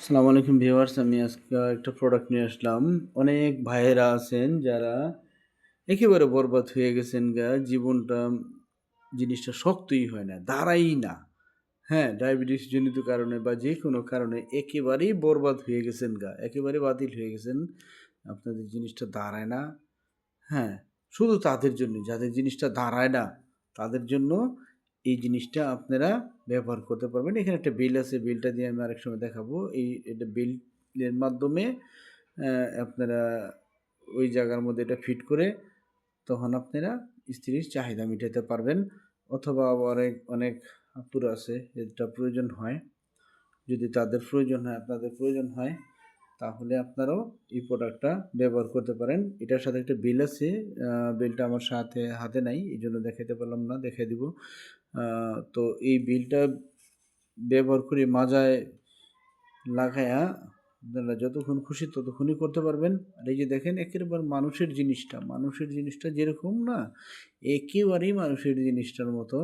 আসসালামু আলাইকুম ভিউয়ার্স, আমি আজকে একটা প্রোডাক্ট নিয়ে আসলাম। অনেক ভাইয়েরা আছেন যারা একেবারে বরবাদ হয়ে গেছেন গা, জীবনটা, জিনিসটা শক্তই হয় না, দাঁড়াই না। হ্যাঁ ডায়াবেটিস জনিত কারণে বা যে কোনো কারণে একেবারেই বরবাদ হয়ে গেছেন গা একেবারে বাতিল হয়ে গেছেন। আপনাদের জিনিসটা দাঁড়ায় না। হ্যাঁ শুধু তাদের জন্য যাদের জিনিসটা দাঁড়ায় না, তাদের জন্য এই জিনিসটা আপনারা ব্যবহার করতে পারবেন। এখানে একটা বিল আছে, বিলটা দিয়ে আমি আরেক সময় দেখাবো। এই এটা বিলের মাধ্যমে আপনারা ওই জায়গার মধ্যে এটা ফিট করে তখন আপনারা স্ত্রীর চাহিদা মেটাতে পারবেন। অথবা অনেক অনেক আপুর আছে এটা প্রয়োজন হয়। যদি তাদের প্রয়োজন হয়, আপনাদের প্রয়োজন হয় তাহলে আপনারাও এই প্রোডাক্টটা ব্যবহার করতে পারেন। এটার সাথে একটা বিল আছে বিলটা আমার সাথে, হাতে নাই এই জন্য দেখাতে পারলাম না, দেখাই দিব। তো এই বিলটা ব্যবহার করে মাজায় লাগায়া আপনারা যতক্ষণ খুশি ততক্ষণই করতে পারবেন। আর এই যে দেখেন একেবারে মানুষের জিনিসটা মানুষের জিনিসটা যেরকম না, একেবারেই মানুষের জিনিসটার মতো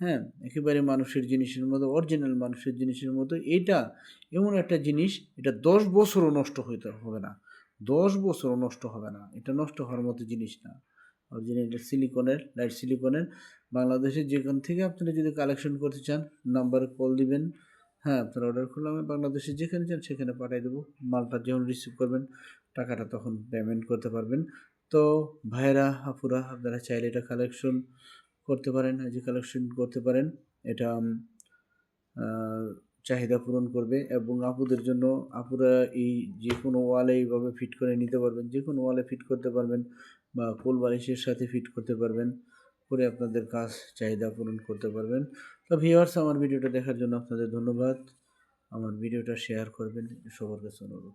হ্যাঁ একেবারে মানুষের জিনিসের মতো অরিজিনাল মানুষের জিনিসের মতো, এটা এমন একটা জিনিস, এটা দশ বছরও নষ্ট হইতে হবে না। দশ বছরও নষ্ট হবে না। এটা নষ্ট হওয়ার মতো জিনিস না। অরিজিনাল এটা সিলিকনের লাইট সিলিকনের বাংলাদেশের যেখান থেকে আপনারা যদি কালেকশন করতে চান নাম্বারে কল দিবেন। হ্যাঁ আপনারা অর্ডার করলে আমি বাংলাদেশে যেখানে চান সেখানে পাঠিয়ে দেবো। মালটা যখন রিসিভ করবেন, টাকাটা তখন পেমেন্ট করতে পারবেন। তো ভাইরা আপুরা, আপনারা চাইলে এটা কালেকশন করতে পারেন এই যে কালেকশন করতে পারেন। এটা চাহিদা পূরণ করবে এবং আপুদের জন্য আপুরা এই যে কোনো ওয়ালে এইভাবে ফিট করে নিতে পারবেন যে কোনো ওয়ালে ফিট করতে পারবেন বা কোল বালিশের সাথে ফিট করতে পারবেন, করে আপনাদের কাজ চাহিদা পূরণ করতে পারবেন। তো ভিওয়ার্স আমার ভিডিওটা দেখার জন্য আপনাদের ধন্যবাদ। আমার ভিডিওটা শেয়ার করবেন, সবার কাছে অনুরোধ।